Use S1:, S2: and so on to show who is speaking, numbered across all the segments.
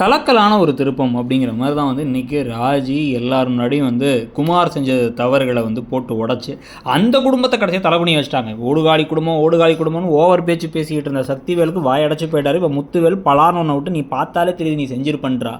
S1: கலக்கலான ஒரு திருப்பம் அப்படிங்கிற மாதிரி தான் வந்து இன்றைக்கி ராஜி எல்லாரும் முன்னாடியும் வந்து குமார் செஞ்ச தவறுகளை வந்து போட்டு உடச்சி அந்த குடும்பத்தை கடைசியாக தலை பண்ணி வச்சிட்டாங்க. ஓடுகாலி குடும்பம் ஓடுகாலி குடும்பம்னு ஓவர் பேச்சு பேசிக்கிட்டு இருந்த சக்திவேலுக்கு வாயடைச்சு போயிட்டார். இப்போ முத்துவேல் பலான்னு ஒன்று விட்டு நீ பார்த்தாலே தெரியுது நீ செஞ்சிருப்பன்றா.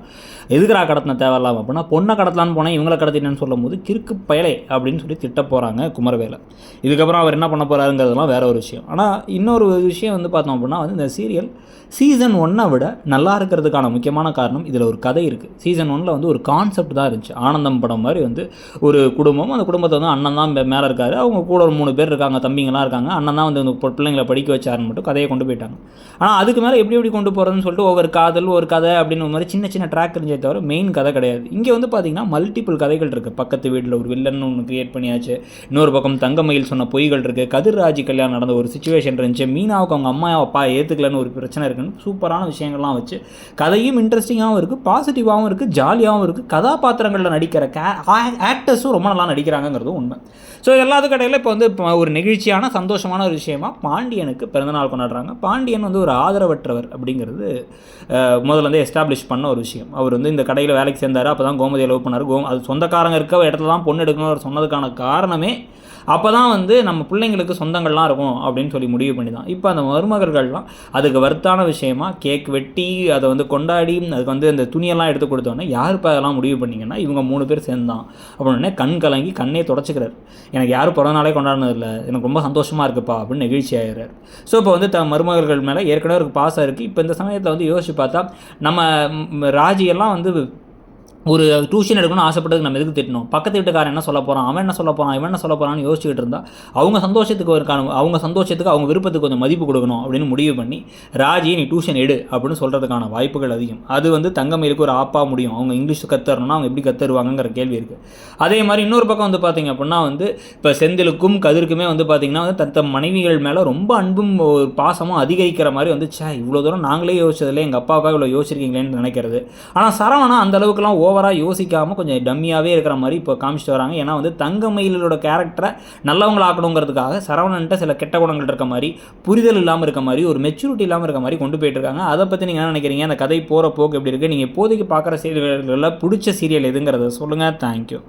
S1: எதுக்குறா கடத்தின தேவையில்லாம அப்படின்னா பொண்ணை கடத்தலான்னு போனால் இவங்களை கடத்தினேன்னு சொல்லும் போது கிறுக்கு பயலே அப்படின்னு சொல்லி திட்ட போகிறாங்க குமரவேலை. இதுக்கப்புறம் அவர் என்ன பண்ண போகிறாருங்கிறதுலாம் வேற ஒரு விஷயம். ஆனால் இன்னொரு விஷயம் வந்து பார்த்தோம் அப்படின்னா வந்து இந்த சீரியல் சீசன் ஒன்னை விட நல்லா இருக்கிறதுக்கான முக்கியமான காரணம் இதில் ஒரு கதை இருக்குது சீசன் ஒனில் வந்து ஒரு கான்செப்ட் தான் இருந்துச்சு. ஆனந்தம் படம் மாதிரி வந்து ஒரு குடும்பம். அந்த குடும்பத்தை வந்து அண்ணன் தான் மேலே இருக்காரு. அவங்க கூட ஒரு மூணு பேர் இருக்காங்க தம்பிங்களாம் இருக்காங்க. அண்ணன் தான் வந்து இந்த பிள்ளைங்களை படிக்க வச்சாருன்னு மட்டும் கதையை கொண்டு போயிட்டாங்க. ஆனால் அதுக்கு மேலே எப்படி எப்படி கொண்டு போகிறதுன்னு சொல்லிட்டு ஒவ்வொரு காதல் ஒரு கதை அப்படின்னு ஒரு மாதிரி சின்ன சின்ன ட்ராக் இருந்தே தவிர மெயின் கதை கிடையாது. இங்கே வந்து பார்த்தீங்கன்னா மல்டிபிள் கதைகள் இருக்குது பக்கத்து வீட்டில் ஒரு வில்லன் ஒன்று கிரியேட் பண்ணியாச்சு. இன்னொரு பக்கம் தங்கமயில் சொன்ன பொய்கள் இருக்குது கதிர்ராஜ் கல்யாணம் நடந்த ஒரு சுச்சுவேஷன் இருந்துச்சு. மீனாவுக்கு அவங்க அம்மா அப்பா ஏற்றுக்கலன்னு ஒரு பிரச்சனை இருக்குன்னு சூப்பரான விஷயங்கள்லாம் வச்சு கதையும் இன்ட்ரெஸ்டிங்காகவும் இருக்குது பாசிட்டிவாகவும் இருக்குது ஜாலியாகவும் இருக்குது கதாபாத்திரங்களில் நடிக்கிற கே ஆக்டர்ஸும் ரொம்ப நல்லா நடிக்கிறாங்கங்கிறதும் உண்மை. ஸோ எல்லாத்துக்கும் இடையில இப்போ வந்து இப்போ ஒரு நெகிழ்ச்சியான சந்தோஷமான ஒரு விஷயமா பாண்டியனுக்கு பிறந்தநாள் கொண்டாடுறாங்க. பாண்டியன் வந்து ஒரு ஆதரவற்றவர் அப்படிங்கிறது முதல்ல வந்து எஸ்டாப்ளிஷ் பண்ண ஒரு விஷயம். அவர் வந்து இந்த கடையில் வேலைக்கு சேர்ந்தார் அப்போ தான் கோமதியை லவ் பண்ணார். கோ அது சொந்தக்காரங்க இருக்க இடத்துல தான் பொண்ணு எடுக்கணும்னு அவர் சொன்னதுக்கான காரணமே அப்போ தான் வந்து நம்ம பிள்ளைங்களுக்கு சொந்தங்கள்லாம் இருக்கும் அப்படின்னு சொல்லி முடிவு பண்ணி தான் இப்போ அந்த மருமகர்கள்லாம் அதுக்கு வர்த்தான விஷயமா கேக் வெட்டி அதை வந்து கொண்டாடி அதுக்கு வந்து அந்த துணியெல்லாம் எடுத்து கொடுத்தோன்னே யார் இப்போ அதெல்லாம் முடிவு பண்ணிங்கன்னா இவங்க மூணு பேர் சேர்ந்தான் அப்படின்னே கண் கலங்கி கண்ணே தொடச்சிக்கிறார். எனக்கு யாரும் பிறந்த நாளே கொண்டாடினது இல்லை. எனக்கு ரொம்ப சந்தோஷமாக இருக்குப்பா அப்படின்னு நெகிழ்ச்சி ஆகிறார் ஸோ இப்போ வந்து த மருமகர்கள் மேலே ஏற்கனவே ஒரு பாசம் இருக்குது இப்போ இந்த சமயத்தில் வந்து யோசிச்சு பார்த்தா நம்ம ராஜியெல்லாம் வந்து ஒரு டியூஷன் எடுக்கணும்னு ஆசைப்பட்டதுக்கு நம்ம எதுக்கு திட்டணும்? பக்கத்து வீட்டுக்காரன் என்ன சொல்ல போகிறான் அவன் என்ன சொல்ல போகிறான் இவன் என்ன சொல்ல போகிறான்னு யோசிச்சுக்கிட்டு இருந்தால் அவங்க சந்தோஷத்துக்கு ஒரு காரணம் அவங்க சந்தோஷத்துக்கு அவங்க விருப்பத்துக்கு கொஞ்சம் மதிப்பு கொடுக்கணும் அப்படின்னு முடிவு பண்ணி ராஜி நீ டியூஷன் எடு அப்படின்னு சொல்கிறதுக்கான வாய்ப்புகள் அதிகம். அது வந்து தங்கமயிலுக்கு ஒரு ஆப்பாக முடியும்? அவங்க இங்கிலீஷ் கற்றுறணும்னா அவங்க எப்படி கற்றுருவாங்கங்கிற கேள்வி இருக்குது அதே மாதிரி இன்னொரு பக்கம் வந்து பார்த்தீங்க அப்படின்னா வந்து இப்போ செந்திலுக்கும் கதிருக்குமே வந்து பார்த்திங்கன்னா வந்து தத்த மனைவிகள் மேலே ரொம்ப அன்பும் ஒரு பாசமும் அதிகரிக்கிற மாதிரி வந்து சே இவ்வளோ தூரம் நாங்களே யோசிச்சதில்ல எங்கள் அப்பாவுக்காக இவ்வளோ யோசிச்சிருக்கீங்களேன்னு நினைக்கிறது. ஆனால் சரவணா அந்த அளவுக்குலாம் ஓவராக யோசிக்காமல் கொஞ்சம் டம்மியாகவே இருக்கிற மாதிரி இப்போ காமிச்சிட்டு வராங்க. ஏன்னா வந்து தங்கமயிலோட கேரக்டரை நல்லவங்களாக்கணுங்கிறதுக்காக சரவணன்ட்ட சில கெட்ட குணங்கள் இருக்க மாதிரி புரிதல் இல்லாமல் இருக்க மாதிரி ஒரு மெச்சூரிட்டி இல்லாமல் இருக்க மாதிரி கொண்டு போயிட்டு இருக்காங்க அதை பற்றி நீங்கள் என்ன நினைக்கிறீங்க? அந்த கதை போகிற போக்கு எப்படி இருக்குது நீங்கள் இப்போதைக்கு பார்க்குற சீரியல்களில் பிடிச்ச சீரியல் எதுங்கிறத சொல்லுங்கள் தேங்க்யூ